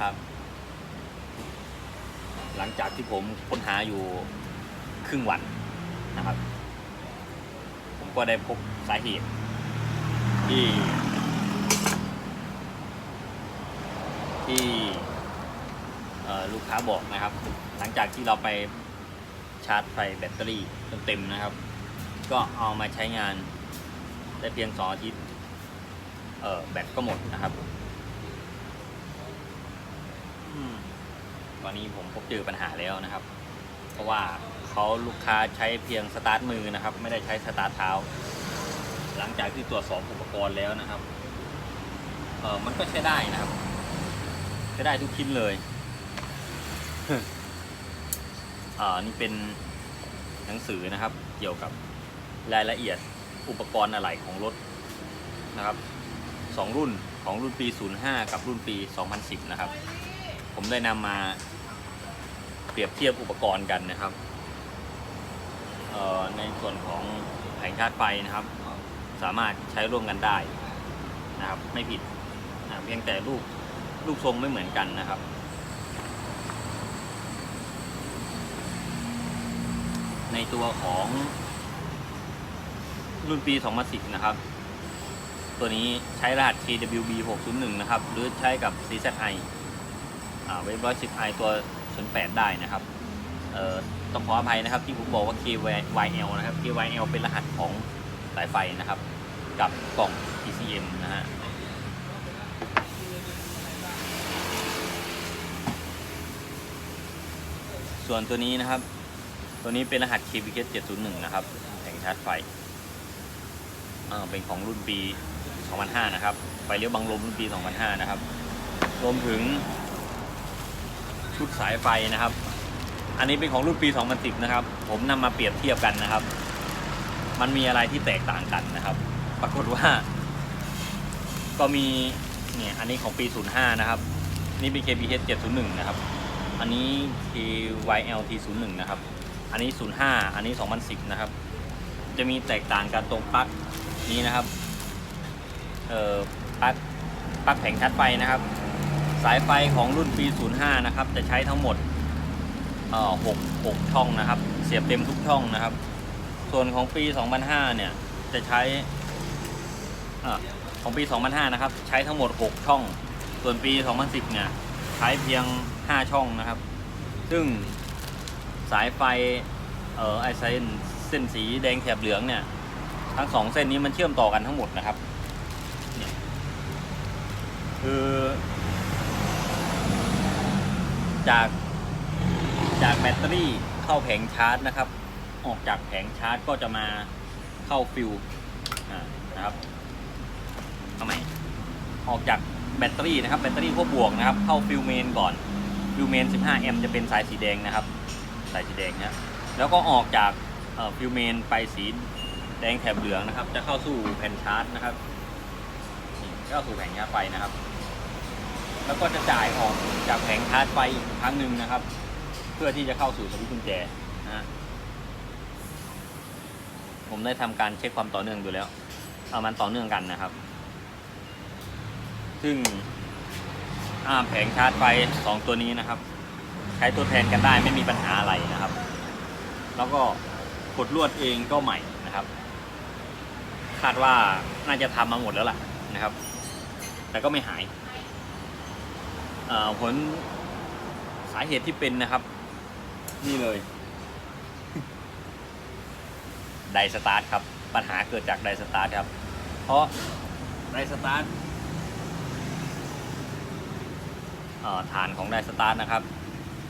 ครับ หลังจากที่ผมค้นหาอยู่ครึ่งวันนะครับ ผมก็ได้พบสาเหตุ ที่ ที่ลูกค้าบอกนะครับ หลังจากที่เราไปชาร์จไฟแบตเตอรี่จนเต็มนะครับ ก็เอามาใช้งานได้เพียงสองอาทิตย์แบตก็หมดนะครับ ตอนนี้ผมพบเจอปัญหาแล้วนะครับ เพราะว่าเขาลูกค้าใช้เพียงสตาร์ทมือนะครับ ไม่ได้ใช้สตาร์ทเท้า หลังจากที่ตรวจสอบอุปกรณ์แล้วนะครับเออมันก็ใช้ได้นะครับใช้ได้ทุกชิ้นเลยอ่านี่เป็นหนังสือนะครับ เกี่ยวกับรายละเอียดอุปกรณ์อะไหล่ของรถนะครับสองรุ่นของรุ่นปี 05 กับรุ่นปี 2010 นะครับ ผมได้นำมาเปรียบเทียบอุปกรณ์กันนะครับในส่วนของแผงชาร์จไฟนะครับ สามารถใช้ร่วมกันได้นะครับ ไม่ผิดนะเพียงแต่รูปรูปทรงไม่เหมือนกันนะครับในตัวของรุ่นปี 2010 นะครับ ตัวนี้ใช้รหัส KWB 601 นะครับ หรือใช้กับ CZI อ่าเว็บ 110i ตัว08ได้นะครับเอ่อต้องขออภัยนะครับที่ผมบอกว่า KYL นะครับ KYL เป็นรหัสของสายไฟนะครับ กับกล่อง PCM นะฮะส่วนตัวนี้นะครับ ตัวนี้เป็นรหัส KBK 701 นะครับแผงชาร์จไฟอ่าเป็นของรุ่นปี 2005 นะครับ ไฟเลี้ยวบังลมรุ่นปี 2005 นะครับ รวมถึง ชุดสายไฟนะครับ อันนี้เป็นของรุ่นปี 2010 นะครับ ผมนำมาเปรียบเทียบกันนะครับ มันมีอะไรที่แตกต่างกันนะครับ ปรากฏว่า ก็มีเนี่ยอันนี้ของปี 05 นะครับ นี่เป็น KBH 701 นะครับ อันนี้ KYLT 01 นะครับ อันนี้ 05 อันนี้ 2010 นะครับ จะมีแตกต่างกันตรงปลั๊กนี้นะครับ เอ่อปลั๊กปลั๊กแผงชาร์จไฟนะครับ สายไฟของรุ่นปี 05 นะครับ จะใช้ทั้งหมด6 6ช่องนะครับ เสียบเต็มทุกช่องนะครับ ส่วนของปี 2005 เนี่ย จะใช้อของปี 2005 นะครับ ใช้ทั้งหมด 6 ช่อง ส่วนปี 2010 เนี่ย ใช้เพียง 5 ช่องนะครับ ซึ่งสายไฟ เอ่อ ไอเส้นเส้นสีแดงแถบเหลืองเนี่ย ทั้งสองเส้นนี้มันเชื่อมต่อกันทั้งหมดนะครับ เนี่ย คือ จากจากแบตเตอรี่เข้าแผงชาร์จนะครับ ออกจากแผงชาร์จก็จะมาเข้าฟิวนะครับทำไมออกจากแบตเตอรี่นะครับแบตเตอรี่ขั้วบวกนะครับ เข้าฟิวเมนก่อนฟิวเมน 15 แอมป์จะเป็นสายสีแดงนะครับ สายสีแดงนะแล้วก็ออกจากฟิวเมนไปสีแดงแถบเหลืองนะครับ จะเข้าสู่แผ่นชาร์จนะครับเข้าสู่แผงชาร์จไฟนะครับ แล้วก็จะจ่ายออกจากแผงชาร์จไฟอีกครั้งหนึ่งนะครับ เพื่อที่จะเข้าสู่สวิตช์กุญแจนะผมได้ทำการเช็คความต่อเนื่องดูแล้วเอามันต่อเนื่องกันนะครับ ซึ่งแผงชาร์จไฟสองตัวนี้นะครับ ใช้ตัวแทนกันได้ไม่มีปัญหาอะไรนะครับ แล้วก็กดลวดเองก็ใหม่นะครับ คาดว่าน่าจะทำมาหมดแล้วล่ะนะครับ แต่ก็ไม่หาย ผลสาเหตุที่เป็นนะครับ นี่เลย ไดสตาร์ทครับ ปัญหาเกิดจากไดสตาร์ทครับ เพราะไดสตาร์ทฐานของไดสตาร์ทนะครับ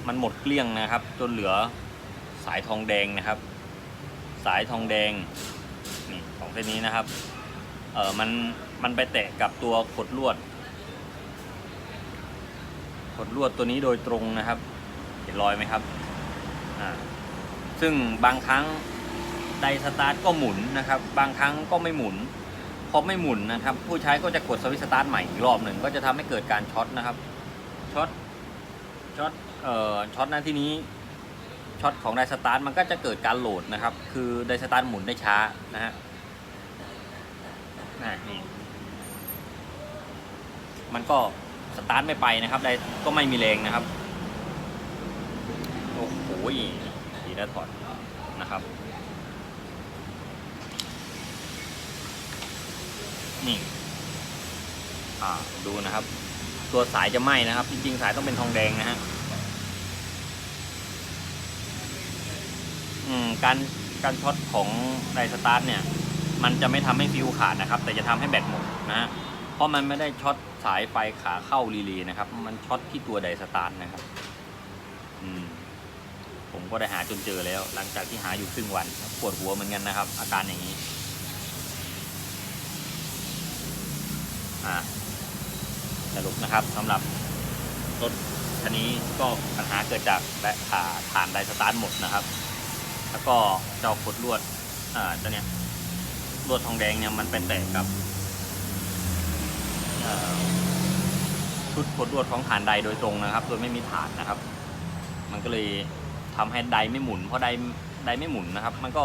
มันหมดเกลี้ยงนะครับ จนเหลือสายทองแดงนะครับ สายทองแดงนี่ของเส้นนี้นะครับเออมันมันไปแตะกับตัวขดลวด ขดลวดตัวนี้โดยตรงนะครับ เห็นรอยไหมครับอ่าซึ่งบางครั้งไดสตาร์ทก็หมุนนะครับ บางครั้งก็ไม่หมุนพอไม่หมุนนะครับ ผู้ใช้ก็จะกดสวิตช์สตาร์ทใหม่อีกรอบหนึ่งก็จะทำให้เกิดการช็อตนะครับช็อตช็อตเอ่อช็อตนั้นที่นี้ช็อตของไดสตาร์ทมันก็จะเกิดการโหลดนะครับ คือไดสตาร์ทหมุนได้ช้านะฮะนี่มันก็ สตาร์ทไม่ไปนะครับได้ก็ไม่มีแรงนะครับ โอ้โหดีแล้วถอดนะครับ นี่อ่าดูนะครับ ตัวสายจะไหม้นะครับ จริงๆ สายต้องเป็นทองแดงนะฮะอืมการการช็อตของไดสตาร์ทเนี่ย มันจะไม่ทำให้ฟิวขาดนะครับ แต่จะทำให้แบตหมดนะฮะเพราะมันไม่ได้ช็อต สายไฟขาเข้ารีเลย์นะครับ มันช็อตที่ตัวไดสตาร์ทนะครับ อืม ผมก็ได้หาจนเจอแล้ว หลังจากที่หาอยู่ครึ่งวันปวดหัวเหมือนกันนะครับ อาการอย่างนี้ อ่าสรุปนะครับสำหรับรถคันนี้ก็ปัญหาเกิดจากแบตขาฐานไดสตาร์ทหมดนะครับ แล้วก็เจ้าขดลวดอ่าเจ้าเนี้ยลวดทองแดงเนี่ยมันเป็นแตกกับ ชุดขดลวดของฐานใดโดยตรงนะครับ โดยไม่มีฐานนะครับ มันก็เลยทำให้ไดไม่หมุน เพราะไดไดไม่หมุนนะครับ มันก็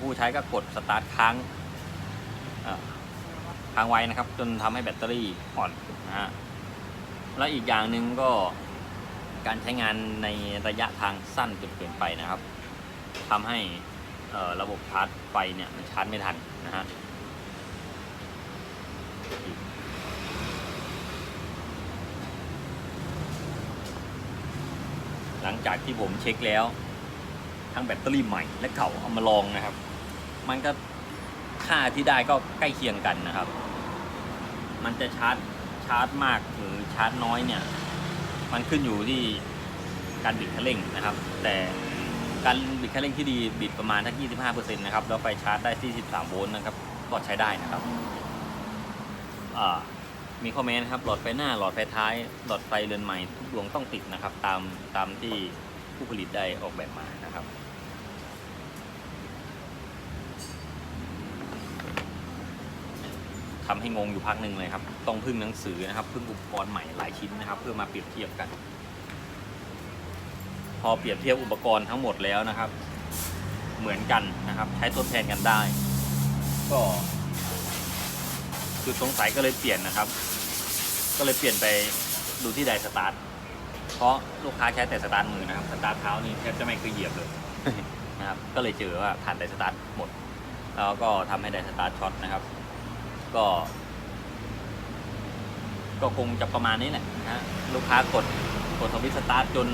ผู้ใช้ก็กดสตาร์ทค้างค้างไว้นะครับ จนทำให้แบตเตอรี่อ่อนนะฮะและอีกอย่างหนึ่งก็การใช้งานในระยะทางสั้นจนเกินไปนะครับทำให้ระบบชาร์จไฟเนี่ยมันชาร์จไม่ทันนะฮะ หลังจากที่ผมเช็คแล้ว ทั้งแบตเตอรี่ใหม่และเก่าเอามาลองนะครับ มันก็ค่าที่ได้ก็ใกล้เคียงกันนะครับ มันจะชาร์จชาร์จมากหรือชาร์จน้อยเนี่ย มันขึ้นอยู่ที่การบิดคันเร่งนะครับ แต่การบิดคันเร่งที่ดีบิดประมาณทั้ง25%นะครับแล้วไฟชาร์จได้ 43 โวลต์นะครับ ก็ใช้ได้นะครับอ่า มีข้อแม้นะครับ หลอดไฟหน้าหลอดไฟท้าย หลอดไฟเรือนใหม่ทุกดวงต้องติดนะครับ ตามตามที่ผู้ผลิตได้ออกแบบมานะครับทำให้งงอยู่พักหนึ่งเลยครับ ต้องพึ่งหนังสือนะครับ พึ่งอุปกรณ์ใหม่หลายชิ้นนะครับ เพื่อมาเปรียบเทียบกัน พอเปรียบเทียบอุปกรณ์ทั้งหมดแล้วนะครับ เหมือนกันนะครับ ใช้ทดแทนกันได้ ก็ จุดสงสัยก็เลยเปลี่ยนนะครับ ก็เลยเปลี่ยนไปดูที่ไดสตาร์ทเพราะลูกค้าใช้แต่สตาร์ทมือนะครับสตาร์ทเท้านี่แทบจะไม่เคยเหยียบเลยนะครับก็เลยเจอว่าผ่านไดสตาร์ทหมด แล้วก็ทำให้ไดสตาร์ทช็อตนะครับ ก็ ก็คงจะประมาณนี้แหละนะฮะลูกค้ากดกดสวิตช์สตาร์ทจน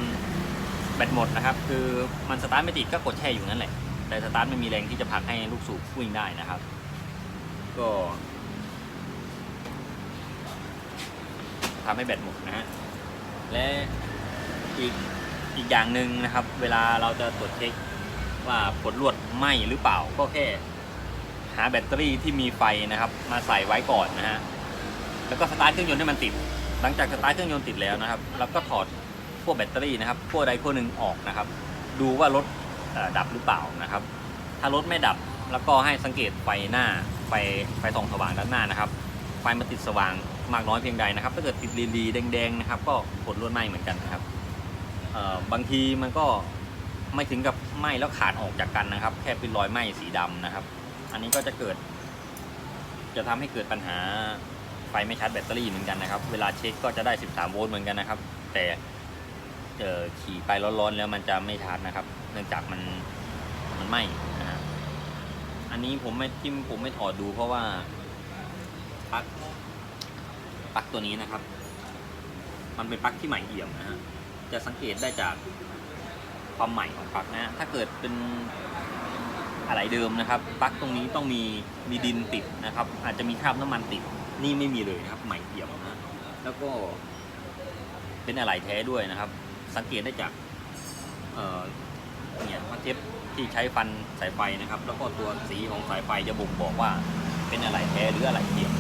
แบตหมดนะครับ คือมันสตาร์ทไม่ติดก็กดแช่อยู่นั่นแหละ แต่สตาร์ทไม่มีแรงที่จะผลักให้ลูกสูบวิ่งได้นะครับ ก็ ทำให้แบตหมดนะฮะและอีกอีกอย่างหนึ่งนะครับ เวลาเราจะตรวจเช็คว่าผลลวดไหมหรือเปล่าก็แค่หาแบตเตอรี่ที่มีไฟนะครับ มาใส่ไว้ก่อนนะฮะแล้วก็สตาร์ทเครื่องยนต์ให้มันติด หลังจากสตาร์ทเครื่องยนต์ติดแล้วนะครับเราก็ถอดพวกแบตเตอรี่นะครับพวกใดพวกหนึ่งออกนะครับ ดูว่ารถดับหรือเปล่านะครับ ถ้ารถไม่ดับแล้วก็ให้สังเกตไฟหน้าไฟไฟส่องสว่างด้านหน้านะครับ ไฟมันติดสว่าง มากน้อยเพียงใดนะครับ ถ้าเกิดติดลีลีแดงๆนะครับ ก็ผลรวดไหมเหมือนกันนะครับบางทีมันก็ไม่ถึงกับไหมแล้วขาดออกจากกันนะครับ แค่เป็นรอยไหมสีดำนะครับ อันนี้ก็จะเกิด จะทำให้เกิดปัญหาไฟไม่ชาร์จแบตเตอรี่เหมือนกันนะครับ เวลาเช็คก็จะได้ 13 โวลต์เหมือนกันนะครับ แต่เจอขี่ไปร้อนๆแล้วมันจะไม่ชาร์จนะครับ เนื่องจากมันมันไหมนะอันนี้ผมไม่ทิมผมไม่ถอดดูเพราะว่าปลั๊ก ปลั๊กตัวนี้นะครับ มันเป็นปลั๊กที่ใหม่เอี่ยมนะฮะจะสังเกตได้จากความใหม่ของปลั๊กนะฮะถ้าเกิดเป็นอะไรเดิมนะครับปลั๊กตรงนี้ต้องมีมีดินติดนะครับ อาจจะมีคราบน้ำมันติดนี่ไม่มีเลยนะครับ ใหม่เอี่ยมนะแล้วก็เป็นอะไรแท้ด้วยนะครับ สังเกตได้จากเอ่อเนี่ยพักเทปที่ใช้ฟันสายไฟนะครับ แล้วก็ตัวสีของสายไฟจะบ่งบอกว่าเป็นอะไรแท้หรืออะไรเทียม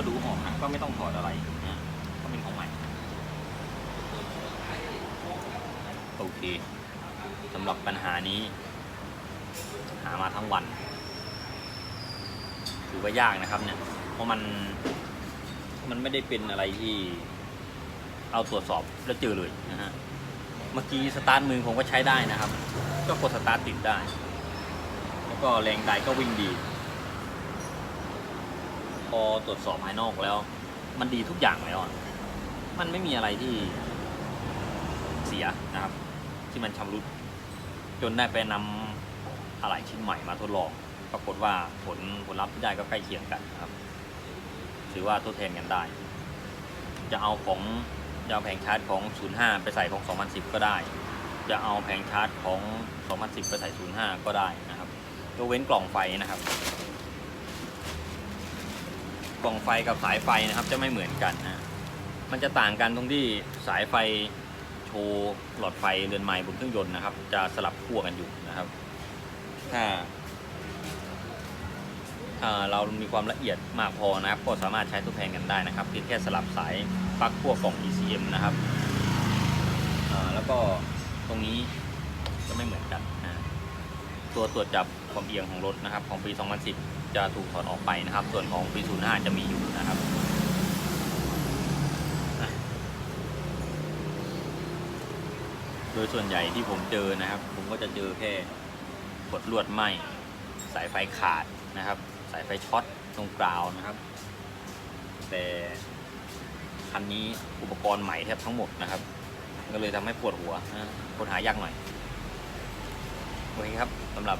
ก็ดูออกนะก็ไม่ต้องถอดอะไรนะก็เป็นของใหม่โอเคสำหรับปัญหานี้ หามาทั้งวันถือว่ายากนะครับเนี่ย เพราะมันมันไม่ได้เป็นอะไรที่เอาตรวจสอบแล้วเจอเลยนะฮะ เมื่อกี้สตาร์ทมือผมก็ใช้ได้นะครับ ก็กดสตาร์ทติดได้ แล้วก็แรงใดก็วิ่งดี พอตรวจสอบภายนอกแล้ว มันดีทุกอย่างแล้วอะมันไม่มีอะไรที่เสียนะครับ ที่มันชำรุด จนได้ไปนำอะไรชิ้นใหม่มาทดลอง ปรากฏว่าผลผลลัพธ์ที่ได้ก็ใกล้เคียงกันครับ ถือว่าทดแทนกันได้ จะเอาของจะเอาแผงชาร์จของ 05 ไปใส่ของ 2010 ก็ได้ จะเอาแผงชาร์จของ 2010 ไปใส่ 05 ก็ได้นะครับยกเว้นกล่องไฟนะครับ กล่องไฟกับสายไฟนะครับจะไม่เหมือนกันนะมันจะต่างกันตรงที่สายไฟโชว์หลอดไฟเรือนไม้บนเครื่องยนต์นะครับ จะสลับขั้วกันอยู่นะครับถ้าถ้าเรามีความละเอียดมากพอนะครับ ก็สามารถใช้ทดแทนกันได้นะครับเพียงแค่สลับสายปลั๊กขั้วกล่อง ECM นะครับอ่าแล้วก็ตรงนี้จะไม่เหมือนกันนะตัวตรวจจับความเอียงของรถนะครับ ของปี 2010 จะถูกถอดออกไปนะครับ ส่วนของปี05จะมีอยู่นะครับโดยส่วนใหญ่ที่ผมเจอนะครับ ผมก็จะเจอแค่กดลวดไหมสายไฟขาดนะครับ สายไฟช็อตตรงกราวนะครับ แต่คันนี้อุปกรณ์ใหม่แทบทั้งหมดนะครับ ก็เลยทำให้ปวดหัวนะคนหายากหน่อยโอเคครับสำหรับ